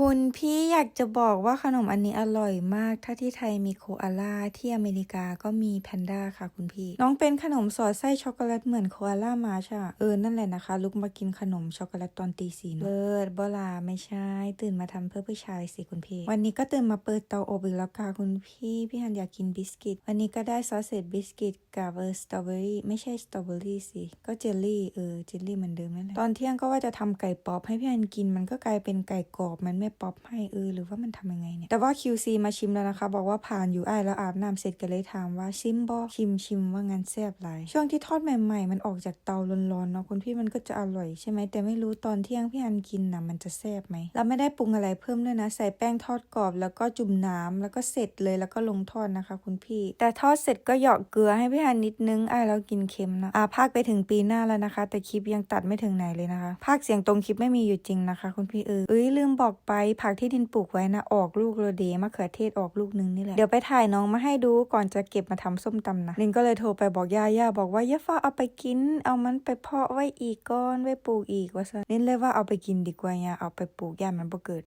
คุณพี่อยากจะบอกว่าขนมอันนี้อร่อยมาก ถ้าที่ไทยมีโคอาล่าที่อเมริกาก็มีแพนด้าค่ะคุณพี่ น้องเป็นขนมสอดไส้ช็อกโกแลตเหมือนโคอาล่ามาช่ะเออ นั่นแหละนะคะ ลุกมากินขนมช็อกโกแลตตอนตีสี่เปิดบลาไม่ใช่ ตื่นมาทำเพื่อผู้ชายสิคุณพี่ วันนี้ก็ตื่นมาเปิดเตาอบอีกแล้วค่ะคุณพี่ พี่ฮันอยากกินบิสกิต วันนี้ก็ได้ซอสเศษบิสกิตกับเออสตรอเบอรี่ไม่ใช่สตรอเบอรี่สิก็เจลลี่เออเจลลี่เหมือนเดิมนั่นแหละตอนเที่ยงก็ว่าจะทำไก่ป๊อปให้พี่ฮันกินมันก็กลายเป็นไก่กรอบมันไม่ป๊อปให้เออหรือว่ามันทำยังไงเนี่ยแต่ว่า QC มาชิมแล้วนะคะ บอกว่าผ่านอยู่ไอ้ายแล้วอาบน้ำเสร็จก็เลยถามว่าชิมบอชิมชิมว่างั้นแซ่บหลายช่วงที่ทอดใหม่ๆ มันออกจากเตาร้อนๆเนาะคุณพี่มันก็จะอร่อยใช่ไหมแต่ไม่รู้ตอนเที่ยงพี่ฮันกินนะมันจะแซ่บไหมเราไม่ได้ปรุงอะไรเพิ่มด้วยนะ ใส่แป้งทอดกรอบ แล้วก็จุ่มน้ำแล้วก็เสร็จเลยแล้วก็ลงทอดนะคะ คุณพี่ แต่ทอดเสร็จก็หยาะเกลือให้พี่ฮันนิดนึงไอ้ายแล้วกินเค็มนะอ่าภาคไปถึงปีหน้าแล้วนะคะ แต่คลิปยังตัดไม่ถึงไหนเลยนะคะ ภาคเสียงตรงคลิปไม่มีอยู่จริงนะคะ คุณพี่เออเอ้ยลืมบอกไปผักที่ดินปลูกไว้นะออกลูกโรเดมะเขือเทศออกลูกนึงนี่แหละเดี๋ยวไปถ่ายน้องมาให้ดูก่อนจะเก็บมาทำส้มตำนะลินก็เลยโทรไปบอกย่าย่าบอกว่าย่าฟ้าเอาไปกิน เอามันไปเพาะไว้อีกก้อนไว้ปลูกอีกว่าซะลินเลยว่าเอาไปกินดีกว่าเนี่ยเอาไปปลูกย่ามันบ่เกิด